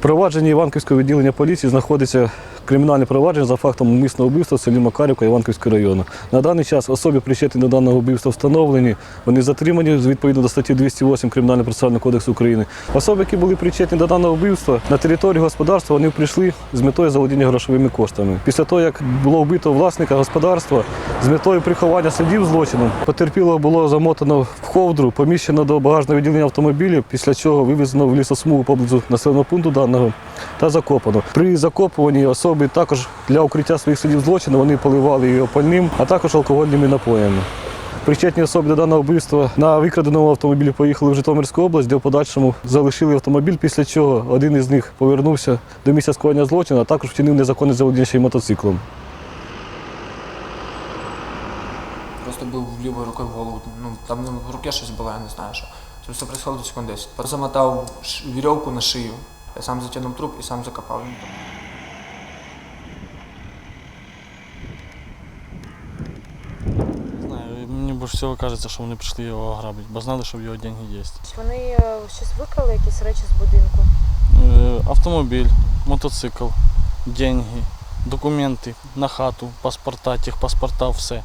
провадженні Іванківського відділення поліції знаходиться кримінальне провадження за фактом умисного вбивства в селі Макарівка Іванківського району. На даний час особи причетні до даного вбивства встановлені. Вони затримані відповідно до статті 208 Кримінального процесуального кодексу України. Особи, які були причетні до даного вбивства, на територію господарства вони прийшли з метою заволодіння грошовими коштами. Після того, як було вбито власника господарства з метою приховання слідів злочину, потерпілого було замотано в ховдру, поміщено до багажного відділення автомобілів, після чого вивезено в лісосмугу поблизу населеного пункту даного та закопано. При закопуванні особи також для укриття своїх слідів злочину вони поливали її опальним, а також алкогольними напоями. Причетні особи до даного вбивства на викраденому автомобілі поїхали в Житомирську область, де в подальшому залишили автомобіль, після чого один із них повернувся до місця скоєння злочину, а також вчинив незаконне заволодіння мотоциклом. Просто бив лівою рукою в голову. Ну, там ну, в руке щось було, я не знаю що. Це все происходило секунд 10. Замотав вірьовку на шию. Я сам затягнув труп і сам закопав. Не більше всього кажеться, що вони прийшли його ограбити, бо знали, що в його деньги є. Вони е, щось викрали, якісь речі з будинку. Е, Автомобіль, мотоцикл, деньги, документи на хату, паспорта, техпаспорта, все.